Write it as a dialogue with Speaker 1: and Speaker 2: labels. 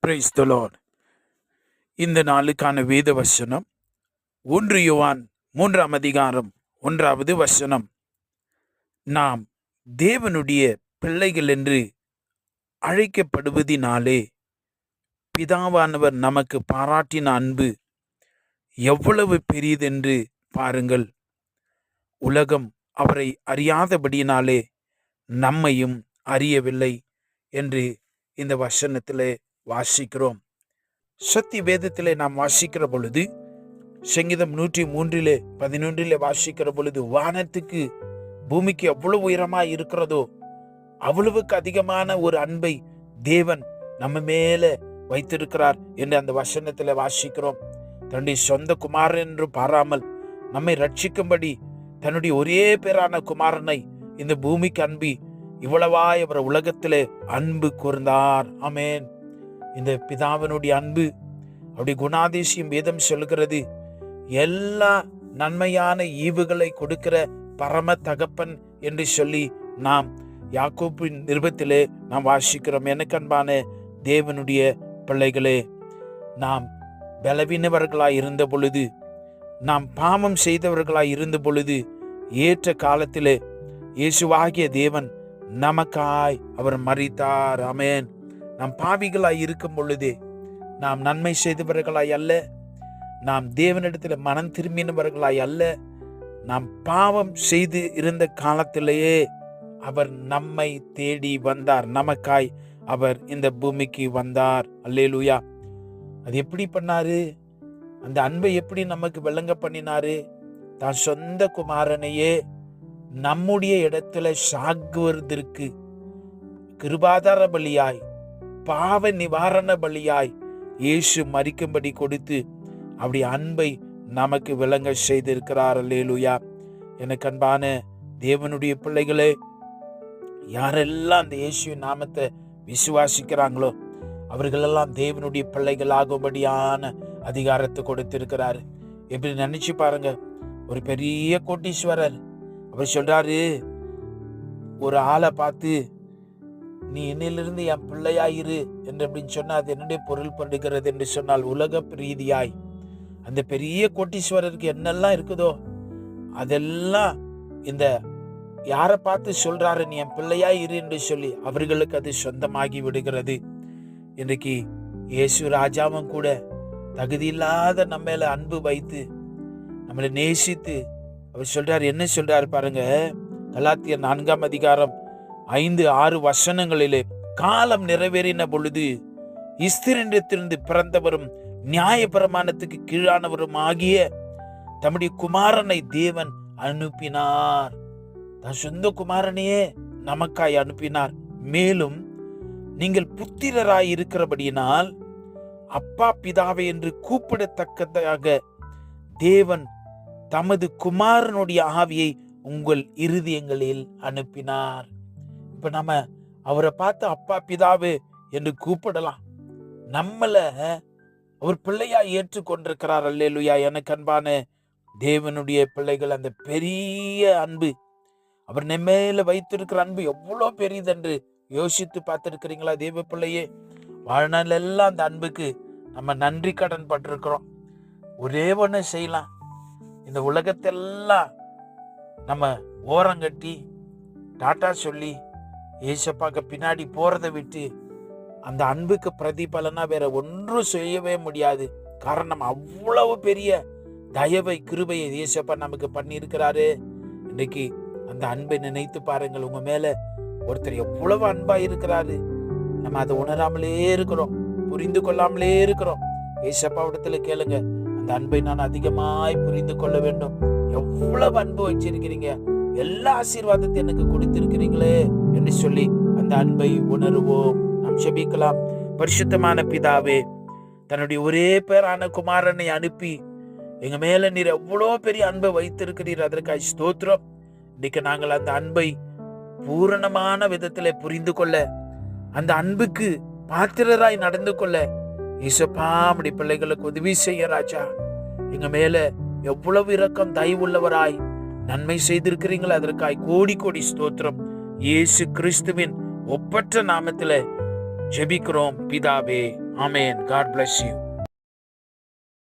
Speaker 1: Praise the இந்த நாளுக்கான வேத வசனம் ஒன்று யுவான் மூன்றாம் அதிகாரம் ஒன்றாவது வசனம். நாம் தேவனுடைய பிள்ளைகள் என்று அழைக்கப்படுவதினாலே பிதாவானவர் நமக்கு பாராட்டின அன்பு எவ்வளவு பெரியதென்று பாருங்கள். உலகம் அவரை அறியாதபடியினாலே நம்மையும் அறியவில்லை என்று இந்த வசனத்திலே வாசிக்கிறோம். சத்தி வேதத்திலே நாம் வாசிக்கிற பொழுது சங்கீதம் நூற்றி மூன்றிலே பதினொன்றிலே வாசிக்கிற பொழுது வானத்துக்கு பூமிக்கு எவ்வளவு உயரமாக இருக்கிறதோ அவ்வளவுக்கு அதிகமான ஒரு அன்பை தேவன் நம்ம மேல வைத்திருக்கிறார் என்று அந்த வசனத்தில் வாசிக்கிறோம். தன்னுடைய சொந்த குமாரன் என்று பாராமல் நம்மை ரட்சிக்கும்படி தன்னுடைய ஒரே பேரான குமாரனை இந்த பூமிக்கு அன்பி இவ்வளவாய் அவர் உலகத்திலே அன்பு கூர்ந்தார். அமேன் இந்த பிதாவினுடைய அன்பு அப்படி குணாதிசயம் வேதம் சொல்கிறது எல்லா நன்மையான ஈவுகளை கொடுக்கிற பரம தகப்பன் என்று சொல்லி நாம் யாக்கோப்பின் நிருபத்திலே நாம் வாசிக்கிறோம். எனக்கு அன்பான தேவனுடைய பிள்ளைகளே நாம் பலவீனவர்களாய் இருந்த பொழுது நாம் பாவம் செய்தவர்களாய் இருந்த பொழுது ஏற்ற காலத்திலே இயேசுவாகிய தேவன் நமக்காய் அவர் மறித்தார் அமேன் நாம் பாவிகளாய் இருக்கும் பொழுதே நாம் நன்மை செய்தவர்களாய் அல்ல. நாம் தேவனிடத்தில் மனம் திரும்பினவர்களாய் அல்ல. நாம் பாவம் செய்து இருந்த காலத்திலேயே அவர் நம்மை தேடி வந்தார். நமக்காய் அவர் இந்த பூமிக்கு வந்தார். அல்லேலூயா. அது எப்படி பண்ணாரு? அந்த அன்பை எப்படி நமக்கு விளங்க பண்ணினாரு? தான் சொந்த குமாரனையே நம்முடைய இடத்துல சாகுவதற்கு கிருபாதார பலியாய் பாவ நிவாரண பலியாய் இயேசு மறிக்கும்படி கொடுத்து அப்படி அன்பை நமக்கு விளங்க செய்திருக்கிறார். லேலுயா எனக்கு அன்பான தேவனுடைய பிள்ளைகளே யாரெல்லாம் அந்த இயேசு நாமத்தை விசுவாசிக்கிறாங்களோ அவர்களெல்லாம் தேவனுடைய பிள்ளைகளாகும்படியான அதிகாரத்தை கொடுத்திருக்கிறாரு. எப்படி நினைச்சு பாருங்க ஒரு பெரிய கோட்டீஸ்வரர். அவர் சொல்றாரு ஒரு ஆளை பார்த்து நீ என்னிலிருந்து என் பிள்ளையாயிரு என்று அப்படின்னு சொன்னால் அது என்னுடைய பொருள் படுகிறது என்று சொன்னால் உலக பிரீதியாய். அந்த பெரிய கோட்டீஸ்வரருக்கு என்னெல்லாம் இருக்குதோ அதெல்லாம் இந்த யாரை பார்த்து சொல்றாரு நீ என் பிள்ளையா இரு என்று சொல்லி அவர்களுக்கு அது சொந்தமாகி விடுகிறது. இன்றைக்கு இயேசு ராஜாவும் கூட தகுதியில்லாத நம்ம மேல அன்பு வைத்து நம்மளை நேசித்து அவர் சொல்றாரு என்ன சொல்றாரு பாருங்க கலாத்தியர் நான்காம் அதிகாரம் ஐந்து ஆறு வசனங்களிலே காலம் நிறைவேறின பொழுது இஸ்திரிடத்திலிருந்து பிறந்தவரும் நியாய பிரமாணத்துக்கு கீழானவரும் ஆகிய தம்முடைய குமாரனை தேவன் அனுப்பினார். தன் சொந்த குமாரனையே நமக்காய் அனுப்பினார். மேலும் நீங்கள் புத்திரராய் இருக்கிறபடியினால் அப்பா பிதாவை என்று கூப்பிடத்தக்கதாக தேவன் தமது குமாரனுடைய ஆவியை உங்கள் இருதயங்களில் அனுப்பினார். இப்ப நம்ம அவரை பார்த்து அப்பா பிதாவே என்று கூப்பிடலாம். நம்மள அவர் பிள்ளையா ஏற்றுக்கொண்டிருக்கிறார். அல்லேலுயா. எனக்கு அன்பான தேவனுடைய பிள்ளைகள் அந்த பெரிய அன்பு அவர் நெம்மேல வைத்திருக்கிற அன்பு எவ்வளோ பெரியதென்று யோசித்து பார்த்துருக்கிறீங்களா? தேவ பிள்ளையே வாழ்நாள் எல்லாம் அந்த அன்புக்கு நம்ம நன்றி கடன் பட்டிருக்கிறோம். ஒரே ஒன்று செய்யலாம். இந்த உலகத்தெல்லாம் நம்ம ஓரங்கட்டி டாட்டா சொல்லி ஏசப்பாக்கு பின்னாடி போறதை விட்டு அந்த அன்புக்கு பிரதிபலனா வேற ஒன்றும் செய்யவே முடியாது. காரணம் அவ்வளவு பெரிய தயவை கிருபையை ஏசப்பா நமக்கு பண்ணியிருக்கிறாரு. இன்னைக்கு அந்த அன்பை நினைத்து பாருங்கள். உங்க மேல ஒருத்தர் எவ்வளவு அன்பா இருக்கிறாரு. நம்ம அதை உணராமலே இருக்கிறோம். புரிந்து கொள்ளாமலே இருக்கிறோம். ஏசப்பாவிடத்துல கேளுங்க. அந்த அன்பை நான் அதிகமாய் புரிந்து கொள்ள வேண்டும். எவ்வளவு அன்பு வச்சிருக்கிறீங்க. எல்லா ஆசீர்வாதத்தை எனக்கு கொடுத்திருக்கிறீங்களே. சொல்லி அந்த அன்பை உணருவோம். நாம் செபிக்கலாம். பரிசுத்தமான பிதாவே தன்னுடைய ஒரே பேரான குமாரனை அனுப்பி எங்க மேல நீர் எவ்வளோ பெரிய அன்பை வைத்திருக்கிறீர். அதற்காக ஸ்தோத்திரம். இன்னைக்கு நாங்கள் அந்த அன்பை பூரணமான விதத்தில் புரிந்து கொள்ள அந்த அன்புக்கு பாத்திரராய் நடந்து கொள்ள ஈசப்பா அப்படி பிள்ளைகளுக்கு உதவி செய்ய ராஜா. எங்க மேல எவ்வளவு இரக்கம் தயவுள்ளவராய் நன்மை செய்திருக்கிறீங்களோ அதற்காய் கோடி கோடி ஸ்தோத்திரம். இயேசு கிறிஸ்துவின் ஒப்பற்ற நாமத்தில் ஜெபிக்கிறோம். பிதாவே ஆமேன். God bless you